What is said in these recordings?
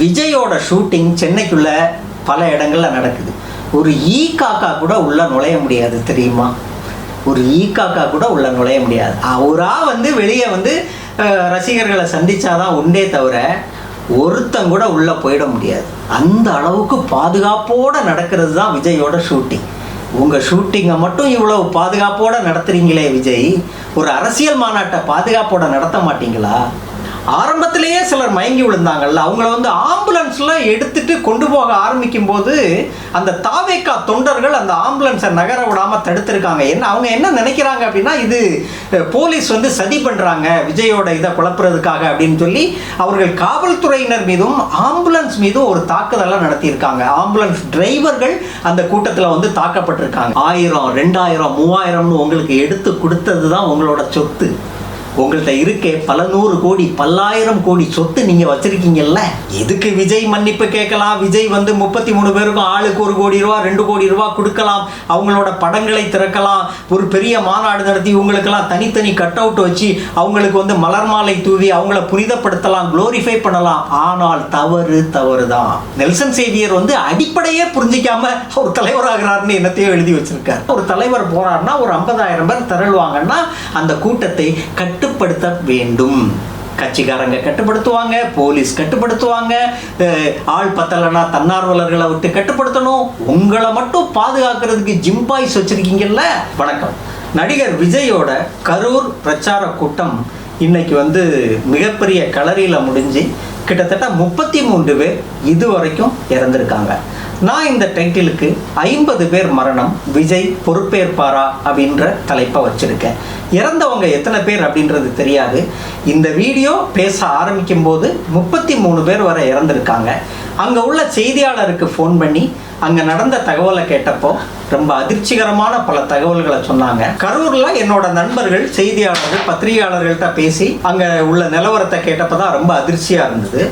விஜயோட ஷூட்டிங் சென்னைக்குள்ள பல இடங்களில் நடக்குது. ஒரு ஈ காக்கா கூட உள்ள நுழைய முடியாது தெரியுமா? ஒரு ஈ காக்கா கூட உள்ள நுழைய முடியாது. அவரா வந்து வெளியே வந்து ரசிகர்களை சந்தித்தாதான் உண்டே தவிர ஒருத்தன் கூட உள்ளே போயிட முடியாது. அந்த அளவுக்கு பாதுகாப்போடு நடக்கிறது தான் விஜயோட ஷூட்டிங் உங்கள் ஷூட்டிங்கை மட்டும் இவ்வளோ பாதுகாப்போடு நடத்துறீங்களே விஜய்? ஒரு அரசியல் மாநாட்டை பாதுகாப்போட நடத்த மாட்டீங்களா? ஆரம்பத்திலேயே சிலர் மயங்கி விழுந்தாங்கல்ல அவங்கள வந்து ஆம்புலன்ஸ்ல எடுத்துட்டு கொண்டு போக ஆரம்பிக்கும் போது அந்த தாவேக்கா தொண்டர்கள் அந்த ஆம்புலன்ஸை நகர விடாம தடுத்திருக்காங்க. என்ன அவங்க என்ன நினைக்கிறாங்க அப்படின்னா இது போலீஸ் வந்து சதி பண்றாங்க விஜயோட இதை குழப்புறதுக்காக அப்படின்னு சொல்லி அவர்கள் காவல்துறையினர் மீதும் ஆம்புலன்ஸ் மீதும் ஒரு தாக்குதலை நடத்தியிருக்காங்க. ஆம்புலன்ஸ் டிரைவர்கள் அந்த கூட்டத்தில் வந்து தாக்கப்பட்டிருக்காங்க. ஆயிரம் ரெண்டாயிரம் மூவாயிரம்னு உங்களுக்கு எடுத்து கொடுத்தது தான் உங்களோட சொத்து. உங்கள்கிட்ட இருக்கே பல நூறு கோடி பல்லாயிரம் கோடி சொத்து நீங்க வச்சிருக்கீங்கல்ல? எதுக்கு விஜய் மன்னிப்பு கேட்கலாம்? விஜய் வந்து முப்பத்தி மூணு பேருக்கும் ஆளுக்கு ஒரு கோடி ரூபா ரெண்டு கோடி ரூபா கொடுக்கலாம். அவங்களோட படங்களை திறக்கலாம். ஒரு பெரிய மாநாடு நடத்தி இவங்களுக்கெல்லாம் தனித்தனி கட் அவுட் வச்சு அவங்களுக்கு வந்து மலர் மாலை தூவி அவங்கள புனிதப்படுத்தலாம் குளோரிஃபை பண்ணலாம். ஆனால் தவறு தவறு தான் நெல்சன் சேவியர் வந்து அடிப்படையே புரிஞ்சிக்காம ஒரு தலைவராகிறாருன்னு என்னத்தையோ எழுதி வச்சிருக்காரு. ஒரு தலைவர் போறாருன்னா ஒரு ஐம்பதாயிரம் பேர் திரள்வாங்கன்னா அந்த கூட்டத்தை கட் கட்டுப்படுத்த வேண்டும். கட்சிக்காரங்க கட்டுப்படுத்துவாங்க போலீஸ் கட்டுப்படுத்துவாங்க ஆள் பத்தலைன்னா தன்னார்வலர்களை விட்டு கட்டுப்படுத்தணும். உங்களை மட்டும் பாதுகாக்கிறதுக்கு ஜிம்பாய்ஸ் வச்சுருக்கீங்கல்ல? வணக்கம். நடிகர் விஜயோட கரூர் பிரச்சார கூட்டம் இன்னைக்கு வந்து மிகப்பெரிய களரியில் முடிஞ்சு கிட்டத்தட்ட முப்பத்தி மூன்று பேர் இதுவரைக்கும் இறந்துருக்காங்க. நான் இந்த டைட்டிலுக்கு ஐம்பது பேர் மரணம் விஜய் பொறுப்பேற்பாரா அப்படின்ற தலைப்பை வச்சுருக்கேன். இறந்தவங்க எத்தனை பேர் அப்படின்றது தெரியாது. இந்த வீடியோ பேச ஆரம்பிக்கும் போது முப்பத்தி மூணு பேர் வரை இறந்துருக்காங்க. அங்கே உள்ள செய்தியாளருக்கு ஃபோன் பண்ணி அங்கே நடந்த தகவலை கேட்டப்போ ரொம்ப அதிர்ச்சிகரமான பல தகவல்களை சொன்னாங்க. கரூர்ல என்னோட நண்பர்கள் செய்தியாளர்கள் பத்திரிகையாளர்கள்ட்ட பேசி அங்க உள்ள நிலவரத்தை கேட்டப்போ தான் ரொம்ப அதிர்ச்சியா இருந்தது.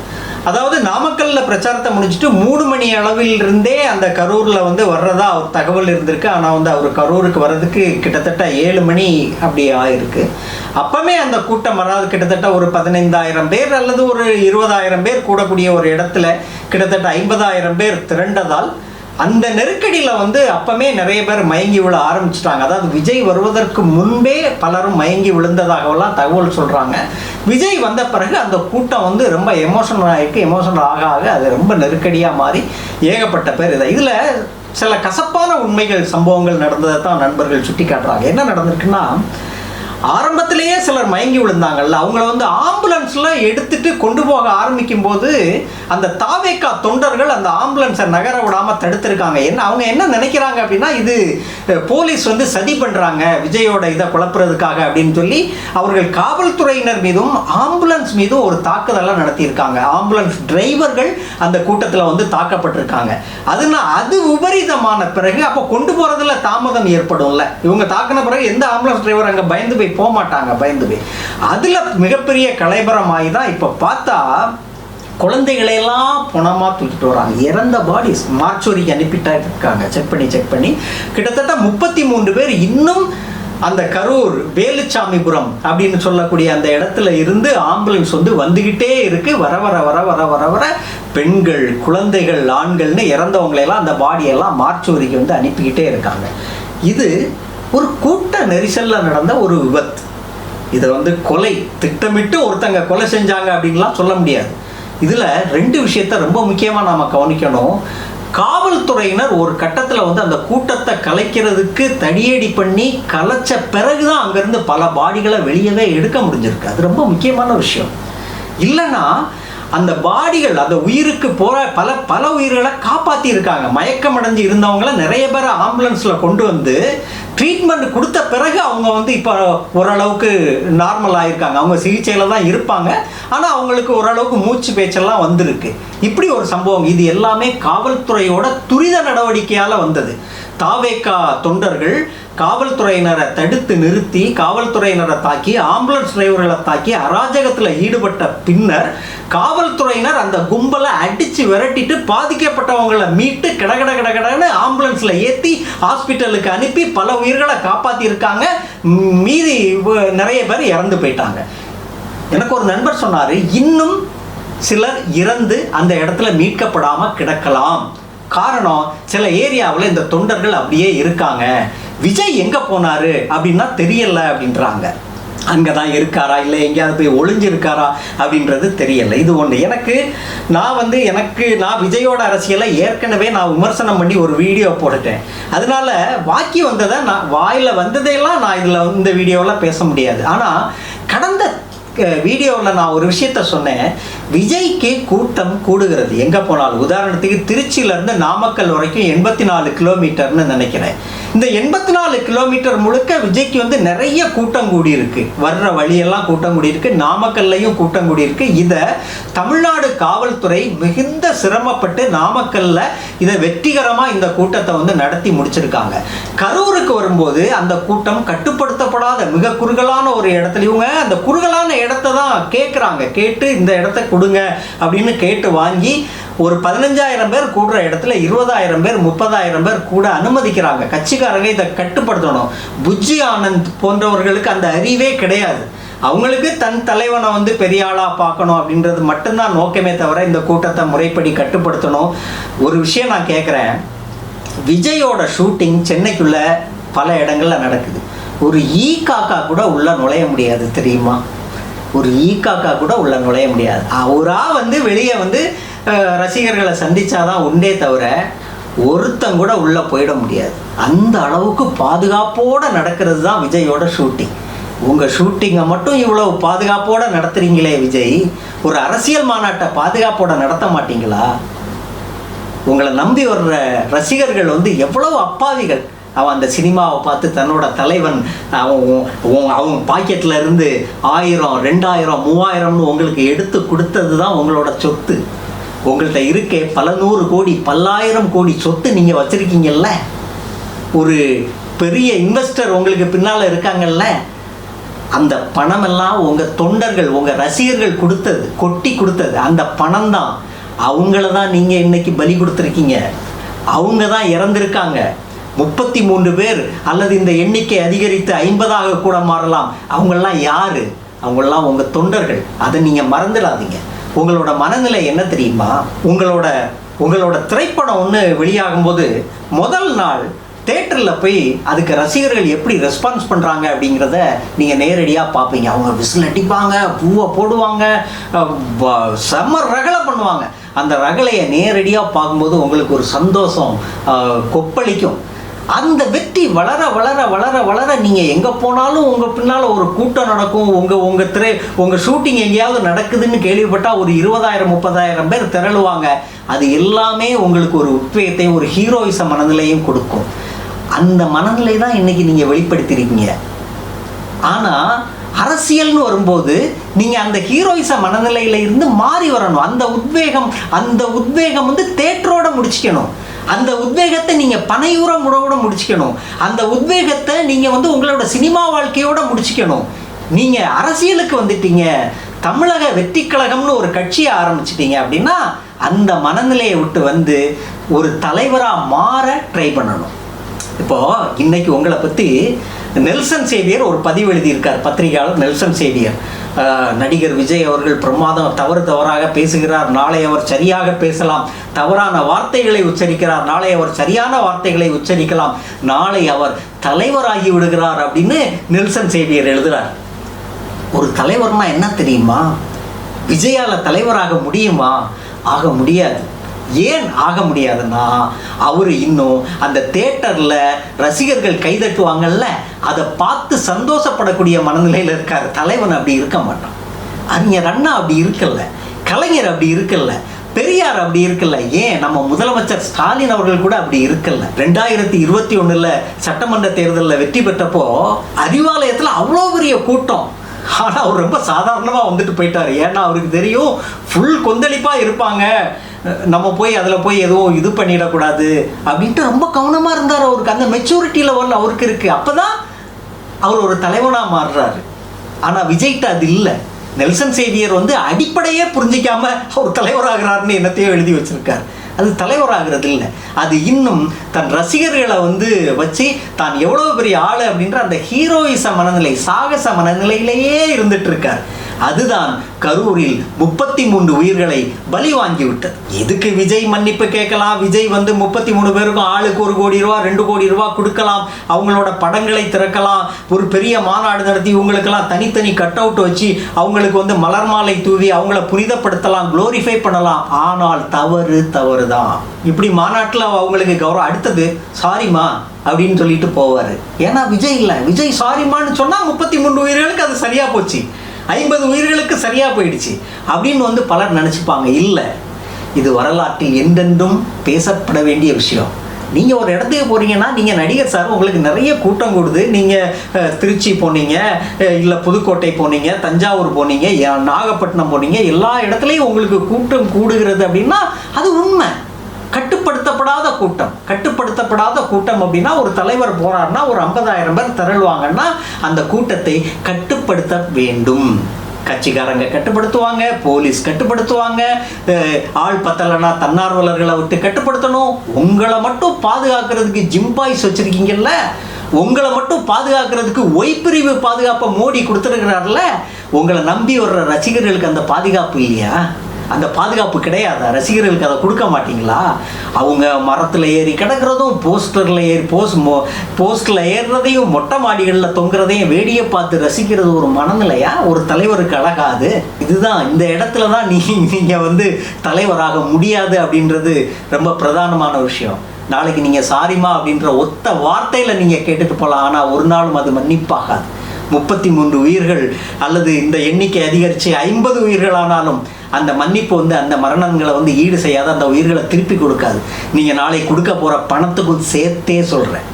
அதாவது நாமக்கல்ல பிரச்சாரத்தை முடிச்சுட்டு மூணு மணி அளவில் இருந்தே அந்த கரூர்ல வந்து வர்றதா ஒரு தகவல் இருந்திருக்கு. ஆனா வந்து அவர் கரூருக்கு வர்றதுக்கு கிட்டத்தட்ட ஏழு மணி அப்படி ஆயிருக்கு. அப்பவே அந்த கூட்டம் வராது. கிட்டத்தட்ட ஒரு பதினைந்தாயிரம் பேர் அல்லது ஒரு இருபதாயிரம் பேர் கூடக்கூடிய ஒரு இடத்துல கிட்டத்தட்ட ஐம்பதாயிரம் பேர் திரண்டதால் அந்த நெருக்கடியில் வந்து அப்பமே நிறைய பேர் மயங்கி விழ ஆரம்பிச்சிட்டாங்க. அதாவது விஜய் வருவதற்கு முன்பே பலரும் மயங்கி விழுந்ததாகவெல்லாம் தகவல் சொல்கிறாங்க விஜய் வந்த பிறகு அந்த கூட்டம் வந்து ரொம்ப எமோஷனல் ஆகிருக்கு எமோஷனல் ஆக ஆக அது ரொம்ப நெருக்கடியாக மாறி ஏகப்பட்ட பேர் இதை. இதில் சில கசப்பான உண்மைகள் சம்பவங்கள் நடந்ததை தான் நண்பர்கள் சுட்டி காட்டுறாங்க என்ன நடந்திருக்குன்னா ஆரம்பத்திலேயே சிலர் மயங்கி விழுந்தாங்கல்ல அவங்கள வந்து ஆம்புலன்ஸில் எடுத்துட்டு கொண்டு போக ஆரம்பிக்கும் போது அந்த தாவேக்கா தொண்டர்கள் அந்த ஆம்புலன்ஸை நகர விடாமல் தடுத்திருக்காங்க. என்ன அவங்க என்ன நினைக்கிறாங்க அப்படின்னா இது போலீஸ் வந்து சதி பண்ணுறாங்க விஜயோட இதை குழப்புறதுக்காக அப்படின்னு சொல்லி அவர்கள் காவல்துறையினர் மீதும் ஆம்புலன்ஸ் மீதும் ஒரு தாக்குதலை நடத்தியிருக்காங்க. ஆம்புலன்ஸ் டிரைவர்கள் அந்த கூட்டத்தில் வந்து தாக்கப்பட்டிருக்காங்க. அதுனா அது உபரிதமான பிறகு அப்போ கொண்டு போகிறதுல தாமதம் ஏற்படும்ல. இவங்க தாக்கின பிறகு எந்த ஆம்புலன்ஸ் டிரைவர் அங்கே பயந்து போய் போக மாட்டாங்க பயந்து போய். அதில் மிகப்பெரிய கலைபரமாகி தான் இப்போ பார்த்தா குழந்தைகளையெல்லாம் புணமாக தூக்கிட்டு வராங்க. இறந்த பாடிஸ் மார்ச்சோரிக்கு அனுப்பிட்டா இருக்காங்க. செக் பண்ணி செக் பண்ணி. கிட்டத்தட்ட முப்பத்தி மூன்று பேர் இன்னும் அந்த கரூர் வேலுச்சாமிபுரம் அப்படின்னு சொல்லக்கூடிய அந்த இடத்துல இருந்து ஆம்புலன்ஸ் வந்து வந்துகிட்டே இருக்கு. வர வர வர வர வர வர பெண்கள் குழந்தைகள் ஆண்கள்னு இறந்தவங்களையெல்லாம் அந்த பாடியெல்லாம் மார்ச்சோரிக்கு வந்து அனுப்பிக்கிட்டே இருக்காங்க. இது ஒரு கூட்ட நெரிசலில் நடந்த ஒரு விபத்து. இதை வந்து கொலை திட்டமிட்டு ஒருத்தங்க கொலை செஞ்சாங்க அப்படின்லாம் சொல்ல முடியாது. இதில் ரெண்டு விஷயத்த ரொம்ப முக்கியமாக நாம் கவனிக்கணும். காவல்துறையினர் ஒரு கட்டத்தில் வந்து அந்த கூட்டத்தை கலைக்கிறதுக்கு தடியடி பண்ணி கலைச்ச பிறகு தான் அங்கேருந்து பல பாடிகளை வெளியவே எடுக்க முடிஞ்சிருக்கு. அது ரொம்ப முக்கியமான விஷயம். இல்லைன்னா அந்த பாடிகள் அந்த உயிருக்கு போற பல பல உயிர்களை காப்பாற்றி இருக்காங்க மயக்கம் அடைஞ்சு இருந்தவங்கள நிறைய பேரை ஆம்புலன்ஸில் கொண்டு வந்து ட்ரீட்மெண்ட் கொடுத்த பிறகு அவங்க வந்து இப்போ ஓரளவுக்கு நார்மல் ஆகிருக்காங்க அவங்க சிகிச்சையில் தான் இருப்பாங்க. ஆனால் அவங்களுக்கு ஓரளவுக்கு மூச்சு பேச்செல்லாம் வந்திருக்கு. இப்படி ஒரு சம்பவம். இது எல்லாமே காவல்துறையோட துரித நடவடிக்கையால் வந்தது. தாவேக்கா தொண்டர்கள் காவல்துறையினரை தடுத்து நிறுத்தி காவல்துறையினரை தாக்கி ஆம்புலன்ஸ் டிரைவர்களை தாக்கி அராஜகத்தில் ஈடுபட்ட பின்னர் காவல்துறையினர் அந்த கும்பலை அடித்து விரட்டிட்டு பாதிக்கப்பட்டவங்களை மீட்டு கடகட கடகடன்னு ஆம்புலன்ஸில் ஏற்றி ஹாஸ்பிட்டலுக்கு அனுப்பி பல உயிர்களை காப்பாற்றியிருக்காங்க மீதி நிறைய பேர் இறந்து போயிட்டாங்க. எனக்கு ஒரு நண்பர் சொன்னார் இன்னும் சிலர் இறந்து அந்த இடத்துல மீட்கப்படாமல் கிடக்கலாம். காரணம் சில ஏரியாவில் இந்த தொண்டர்கள் அப்படியே இருக்காங்க. விஜய் எங்கே போனாரு அப்படின்னா தெரியல அப்படின்றாங்க. அங்கே தான் இருக்காரா? இல்லை எங்கேயாவது போய் ஒளிஞ்சிருக்காரா அப்படின்றது தெரியலை. இது ஒன்று எனக்கு நான் வந்து எனக்கு நான் விஜயோட அரசியலை ஏற்கனவே நான் விமர்சனம் பண்ணி ஒரு வீடியோ போட்டுட்டேன். அதனால வாக்கி வந்ததை நான் வாயில் வந்ததையெல்லாம் நான் இதில் இந்த வீடியோவில் பேச முடியாது. ஆனால் கடந்த வீடியோவில் நான் ஒரு விஷயத்த சொன்னேன். விஜய்க்கு கூட்டம் கூடுகிறது. எங்கே போனாலும். உதாரணத்துக்கு திருச்சியிலேருந்து நாமக்கல் வரைக்கும் எண்பத்தி நாலு கிலோமீட்டர்னு நினைக்கிறேன். இந்த எண்பத்தி நாலு கிலோமீட்டர் முழுக்க விஜய்க்கு வந்து நிறைய கூட்டம் கூடியிருக்கு. வர்ற வழியெல்லாம் கூட்டம் கூடியிருக்கு. நாமக்கல்லையும் கூட்டம் கூடியிருக்கு. இதை தமிழ்நாடு காவல்துறை மிகுந்த சிரமப்பட்டு நாமக்கல்ல இதை வெற்றிகரமாக இந்த கூட்டத்தை வந்து நடத்தி முடிச்சிருக்காங்க. கரூருக்கு வரும்போது அந்த கூட்டம் கட்டுப்படுத்தப்படாத மிக குறுகலான ஒரு இடத்துல இவங்க அந்த குறுகலான இடத்த தான் கேட்குறாங்க கேட்டு இந்த இடத்த கொடுங்க அப்படின்னு கேட்டு வாங்கி ஒரு பதினஞ்சாயிரம் பேர் கூடுற இடத்துல இருபதாயிரம் பேர் முப்பதாயிரம் பேர் கூட அனுமதிக்கிறாங்க. கட்சிக்காரங்க இதை கட்டுப்படுத்தணும். புஜ்ஜி ஆனந்த் போன்றவர்களுக்கு அந்த அறிவே கிடையாது. அவங்களுக்கு தன் தலைவனை வந்து பெரிய ஆளாக பார்க்கணும் அப்படின்றது மட்டும்தான் நோக்கமே தவிர இந்த கூட்டத்தை முறைப்படி கட்டுப்படுத்தணும். ஒரு விஷயம் நான் கேட்குறேன் விஜயோட ஷூட்டிங் சென்னைக்குள்ள பல இடங்களில் நடக்குது. ஒரு ஈ காக்கா கூட உள்ள நுழைய முடியாது தெரியுமா? ஒரு ஈ காக்கா கூட உள்ள நுழைய முடியாது. அவராக வந்து வெளியே வந்து ரசிகர்களை சந்தித்தாதான் உண்டே தவிர ஒருத்தன் கூட போயிட முடியாது. அந்த அளவுக்கு பாதுகாப்போடு நடக்கிறது தான் விஜயோட ஷூட்டிங் உங்கள் ஷூட்டிங்கை மட்டும் இவ்வளோ பாதுகாப்போடு நடத்துறீங்களே விஜய்? ஒரு அரசியல் மாநாட்டை பாதுகாப்போட நடத்த மாட்டீங்களா? உங்களை நம்பி வர்ற ரசிகர்கள் வந்து எவ்வளோ அப்பாவிகள். அவன் அந்த சினிமாவை பார்த்து தன்னோட தலைவன் அவன் அவன் பாக்கெட்டில் இருந்து ஆயிரம் ரெண்டாயிரம் மூவாயிரம்னு உங்களுக்கு எடுத்து கொடுத்தது தான் உங்களோட சொத்து. உங்கள்கிட்ட இருக்கே பல நூறு கோடி பல்லாயிரம் கோடி சொத்து நீங்கள் வச்சுருக்கீங்கல்ல? ஒரு பெரிய இன்வெஸ்டர் உங்களுக்கு பின்னால் இருக்காங்கல்ல? அந்த பணமெல்லாம் உங்கள் தொண்டர்கள் உங்கள் ரசிகர்கள் கொடுத்தது கொட்டி கொடுத்தது. அந்த பணம் தான் அவங்கள தான் நீங்கள் இன்னைக்கு பலி கொடுத்துருக்கீங்க. அவங்க தான் இறந்துருக்காங்க. முப்பத்தி மூன்று பேர் அல்லது இந்த எண்ணிக்கை அதிகரித்து ஐம்பதாக கூட மாறலாம். அவங்கெல்லாம் யார்? அவங்கெல்லாம் உங்கள் தொண்டர்கள். அதை நீங்கள் மறந்துடாதீங்க. உங்களோட மனநிலை என்ன தெரியுமா? உங்களோட உங்களோட திரைப்படம் ஒன்று வெளியாகும்போது முதல் நாள் தேட்டரில் போய் அதுக்கு ரசிகர்கள் எப்படி ரெஸ்பான்ஸ் பண்ணுறாங்க அப்படிங்கிறத நீங்கள் நேரடியாக பார்ப்பீங்க. அவங்க விசில் அடிப்பாங்க பூவை போடுவாங்க செம்மர் செம்ம ரகலை பண்ணுவாங்க. அந்த ரகலையை நேரடியாக பார்க்கும்போது உங்களுக்கு ஒரு சந்தோஷம் கொப்பளிக்கும். அந்த வெற்றி வளர வளர வளர வளர நீங்கள் எங்கே போனாலும் உங்கள் பின்னால் ஒரு கூட்டம் நடக்கும். உங்கள் உங்கள் திரை உங்கள் ஷூட்டிங் எங்கேயாவது நடக்குதுன்னு கேள்விப்பட்டால் ஒரு இருபதாயிரம் முப்பதாயிரம் பேர் திரளுவாங்க. அது எல்லாமே உங்களுக்கு ஒரு உத்வேகத்தையும் ஒரு ஹீரோயிச மனநிலையும் கொடுக்கும். அந்த மனநிலை தான் இன்னைக்கு நீங்கள் வெளிப்படுத்திருக்கீங்க. ஆனால் அரசியல்னு வரும்போது நீங்கள் அந்த ஹீரோயிச மனநிலையில இருந்து மாறி வரணும். அந்த உத்வேகம் அந்த உத்வேகம் வந்து தேட்டரோட முடிச்சுக்கணும். அந்த உத்வேகத்தை நீங்கள் பனையூர முறவோட முடிச்சுக்கணும். அந்த உத்வேகத்தை நீங்கள் வந்து உங்களோட சினிமா வாழ்க்கையோட முடிச்சுக்கணும். நீங்கள் அரசியலுக்கு வந்துட்டீங்க. தமிழக வெற்றி கழகம்னு ஒரு கட்சியை ஆரம்பிச்சிட்டீங்க அப்படின்னா அந்த மனநிலையை விட்டு வந்து ஒரு தலைவராக மாற ட்ரை பண்ணணும். இப்போ இன்னைக்கு உங்களை பற்றி நெல்சன் சேவியர் ஒரு பதிவு எழுதியிருக்கார் பத்திரிகையாளர் நெல்சன் சேவியர். நடிகர் விஜய் அவர்கள் பிரமாதம் தவறு தவறாக பேசுகிறார் நாளை அவர் சரியாக பேசலாம். தவறான வார்த்தைகளை உச்சரிக்கிறார் நாளை அவர் சரியான வார்த்தைகளை உச்சரிக்கலாம். நாளை அவர் தலைவராகி விடுகிறார் அப்படின்னு நெல்சன் சேவியர் எழுதுகிறார் ஒரு தலைவர்னா என்ன தெரியுமா? விஜயால தலைவராக முடியுமா? ஆக முடியாது. ஏன் ஆக முடியாதுன்னா அவர் இன்னும் அந்த தேட்டரில் ரசிகர்கள் கைதட்டுவாங்கல்ல அதை பார்த்து சந்தோஷப்படக்கூடிய மனநிலையில் இருக்கார். தலைவன் அப்படி இருக்க மாட்டான். அறிஞர் அண்ணா அப்படி இருக்கல்ல கலைஞர் அப்படி இருக்கல்ல பெரியார் அப்படி இருக்கல்ல ஏன்? நம்ம முதலமைச்சர் ஸ்டாலின் அவர்கள் கூட அப்படி இருக்கல்ல ரெண்டாயிரத்தி இருபத்தி ஒன்றில் சட்டமன்ற தேர்தலில் வெற்றி பெற்றப்போ அறிவாலயத்தில் அவ்வளோ பெரிய கூட்டம். ஆனால் அவர் ரொம்ப சாதாரணமாக வந்துட்டு போயிட்டார். ஏன்னா அவருக்கு தெரியும் ஃபுல் கொந்தளிப்பாக இருப்பாங்க. நம்ம போய் அதில் போய் எதுவும் இது பண்ணிடக்கூடாது அப்படின்ட்டு ரொம்ப கவனமாக இருந்தார் அவருக்கு. அந்த மெச்சூரிட்டி லெவல் அவருக்கு இருக்குது அப்போ தான் அவர் ஒரு தலைவனாக மாறுறாரு. ஆனால் விஜய்கிட்ட அது இல்லை. நெல்சன் சேவியர் வந்து அடிப்படையே புரிஞ்சிக்காமல் அவர் தலைவராகிறாருன்னு என்னத்தையோ எழுதி வச்சுருக்காரு. அது தலைவராகிறது இல்லை அது இன்னும் தன் ரசிகர்களை வந்து வச்சு தான் எவ்வளோ பெரிய ஆள் அப்படின்ற அந்த ஹீரோயிச மனநிலை சாகச மனநிலையிலேயே இருந்துட்டு இருக்கார். அதுதான் கரூரில் முப்பத்தி மூன்று உயிர்களை பலி வாங்கிவிட்டது. எதுக்கு விஜய் மன்னிப்பு கேட்கலாம்? விஜய் வந்து முப்பத்தி மூணு பேருக்கும் ஆளுக்கு ஒரு கோடி ரூபா ரெண்டு கோடி ரூபா கொடுக்கலாம். அவங்களோட படங்களை திறக்கலாம். ஒரு பெரிய மாநாடு நடத்தி இவங்களுக்கெல்லாம் தனித்தனி கட் அவுட் வச்சு அவங்களுக்கு வந்து மலர் மாலை தூவி அவங்கள புனிதப்படுத்தலாம் குளோரிஃபை பண்ணலாம். ஆனால் தவறு தவறு தான் இப்படி மாநாட்டில் அவங்களுக்கு கௌரவம். அடுத்தது சாரிம்மா அப்படின்னு சொல்லிட்டு போவார். ஏன்னா விஜய் இல்லை. விஜய் சாரிம்மான்னு சொன்னால் முப்பத்தி மூன்று உயிர்களுக்கு அது சரியாக போச்சு. ஐம்பது உயிர்களுக்கு சரியாக போயிடுச்சு அப்படின்னு வந்து பலர் நினச்சிப்பாங்க. இல்லை இது வரலாற்றில் என்றென்றும் பேசப்பட வேண்டிய விஷயம். நீங்கள் ஒரு இடத்துக்கு போகிறீங்கன்னா நீங்கள் நடிகர் சார் உங்களுக்கு நிறைய கூட்டம் கூடுது. நீங்கள் திருச்சி போனீங்க இல்லை புதுக்கோட்டை போனீங்க தஞ்சாவூர் போனீங்க நாகப்பட்டினம் போனீங்க எல்லா இடத்துலையும் உங்களுக்கு கூட்டம் கூடுகிறது அப்படின்னா அது உண்மை. கட்டுப்படாத கூட்டம். கட்டுப்படுத்தப்படாத கூட்டம் அப்படின்னா ஒரு தலைவர் போறாருன்னா ஒரு ஐம்பதாயிரம் பேர் திரள்வாங்கன்னா அந்த கூட்டத்தை கட்டுப்படுத்த வேண்டும். கட்சிக்காரங்க கட்டுப்படுத்துவாங்க போலீஸ் கட்டுப்படுத்துவாங்க ஆள் பத்தலைன்னா தன்னார்வலர்களை விட்டு கட்டுப்படுத்தணும். உங்களை மட்டும் பாதுகாக்கிறதுக்கு ஜிம்பாய்ஸ் வச்சுருக்கீங்கல்ல? உங்களை மட்டும் பாதுகாக்கிறதுக்கு ஒய்பிரிவு பாதுகாப்பை மோடி கொடுத்துருக்கிறார்ல? உங்களை நம்பி வர்ற ரசிகர்களுக்கு அந்த பாதுகாப்பு இல்லையா? அந்த பாதுகாப்பு கிடையாது. ரசிகர்களுக்கு அதை கொடுக்க மாட்டீங்களா? அவங்க மரத்தில் ஏறி கிடக்கிறதும் போஸ்டரில் ஏறி போஸ் மோ போஸ்டில் ஏறுறதையும் மொட்டை மாடிகளில் தொங்குறதையும் வேடியை பார்த்து ரசிக்கிறது ஒரு மனநிலையா? ஒரு தலைவருக்கு அழகாது. இதுதான் இந்த இடத்துல தான் நீ நீங்கள் வந்து தலைவராக முடியாது அப்படின்றது ரொம்ப பிரதானமான விஷயம். நாளைக்கு நீங்கள் சாரிமா அப்படின்ற ஒத்த வார்த்தையில் நீங்கள் கேட்டுட்டு போகலாம் ஆனால் ஒரு நாளும் அது மன்னிப்பாகாது. முப்பத்தி மூன்று உயிர்கள் அல்லது இந்த எண்ணிக்கை அதிகரித்து ஐம்பது உயிர்களானாலும் அந்த மன்னிப்பு வந்து அந்த மரணங்களை வந்து ஈடு செய்யாத அந்த உயிர்களை திருப்பி கொடுக்காது. நீங்கள் நாளை கொடுக்க போகிற பணத்துக்கும் சேர்த்தே சொல்கிறேன்